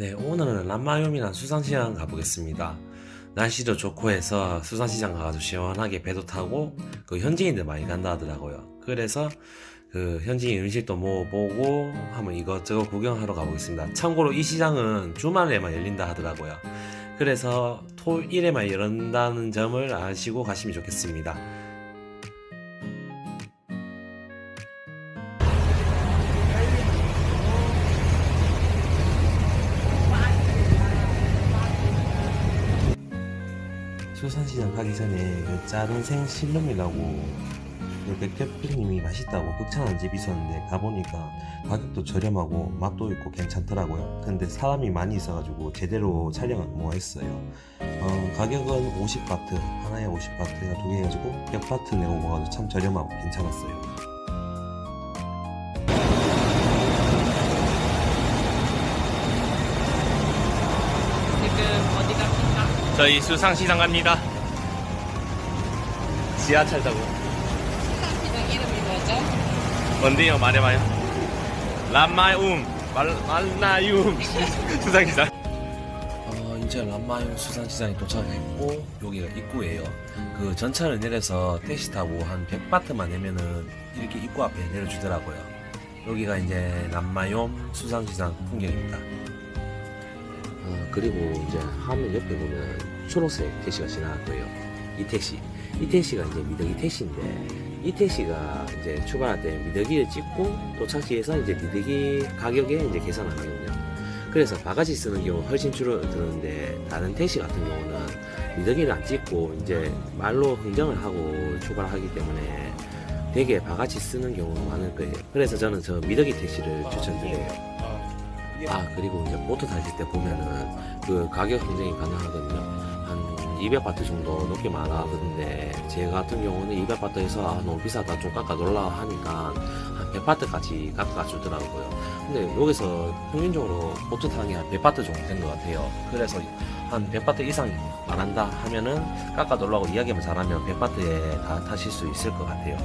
네, 오늘은 람마요미나 수산시장 가보겠습니다. 날씨도 좋고 해서 수산시장 가가지고 시원하게 배도 타고 그 현지인들 많이 간다 하더라고요. 그래서 그 현지인 음식도 먹어보고 한번 이것저것 구경하러 가보겠습니다. 참고로 이 시장은 주말에만 열린다 하더라고요. 그래서 토일에만 열린다는 점을 아시고 가시면 좋겠습니다. 시장 가기 전에 그 작은 생실름이라고 그 백대표님이 맛있다고 극찬한 집이 있었는데 가보니까 가격도 저렴하고 맛도 있고 괜찮더라고요. 근데 사람이 많이 있어가지고 제대로 촬영을 못 했어요. 어, 가격은 50바트 하나에 50바트가 두 개 해가지고 100바트 내고 먹어도 참 저렴하고 괜찮았어요. 지금 어디 갑니까? 저희 수상시장 갑니다. 지하철 타고. 시장 이름이 뭐죠? 뭔데요? 말해봐요. 람마움. 말, 말나움. 수상시장. 어, 이제 람마용 수산시장에 도착했고 여기가 입구예요. 그 전차를 내려서 택시 타고 한 100바트만 내면은 이렇게 입구 앞에 내려주더라고요. 여기가 이제 람마용 수산시장 풍경입니다. 어, 그리고 이제 화면 옆에 보면 초록색 택시가 지나갈 거예요. 이 택시. 이 택시가 이제 미더기 택시인데 이 택시가 이제 출발할 때 미더기를 찍고 도착지에서 이제 미더기 가격에 이제 계산하거든요. 그래서 바가지 쓰는 경우 훨씬 줄어드는데 다른 택시 같은 경우는 미더기를 안 찍고 이제 말로 흥정을 하고 출발하기 때문에 되게 바가지 쓰는 경우가 많을 거예요. 그래서 저는 저 미더기 택시를 추천드려요. 아 그리고 이제 보트 타실 때 보면은 그 가격 흥정이 가능하거든요. 한 200바트 정도 높게 말하던데 제 같은 경우는 200바트에서 아 너무 비싸다 좀 깎아달라 하니까 한 100바트까지 깎아주더라고요. 근데 여기서 평균적으로 보트 타는 게한 100바트 정도 된 것 같아요. 그래서 한 100바트 이상 안 한다 하면은 깎아달라고 이야기만 잘하면 100바트에 다 타실 수 있을 것 같아요.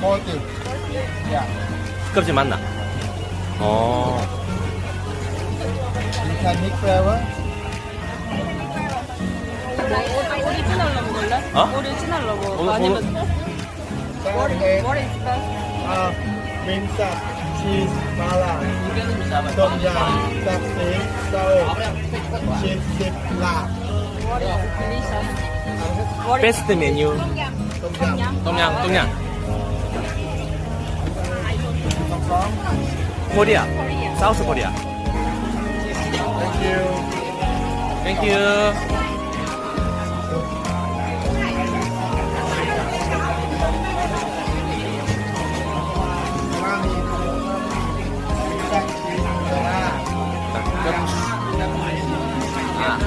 40. Yeah. 껍질 맞나? 어. You can mix flavor. 오리지널로 먹을래? 어? 오리지널로 오- 먹어. 오- 아니면 what is best? Uh, mint up, cheese, mala. Tom yum, duck steak, sour. Chip, chip, lap. What is delicious? What is 베스트 메뉴. Tom yum. 동양, 동양. Tom from. 코리아. 사우스 코리아. Thank you. cheese, mala. 아.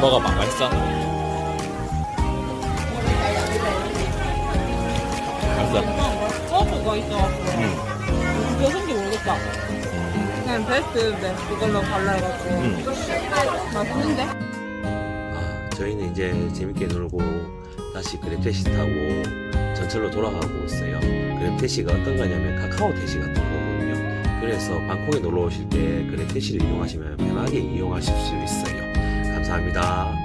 먹어봐, 맛있어? 맛있어. 소스가 있어갖고 응. 그게 뭔지 모르겠다. 그냥 베스트 그걸로 발라해갖고 응. 맛있는데? 아, 저희는 이제 재밌게 놀고 다시 그랩 택시 타고 전철로 돌아가고 있어요. 그랩 택시가 어떤 거냐면 카카오 택시 같은 거거든요. 그래서 방콕에 놀러 오실 때 그랩 택시를 이용하시면 편하게 이용하실 수 있어요. 감사합니다.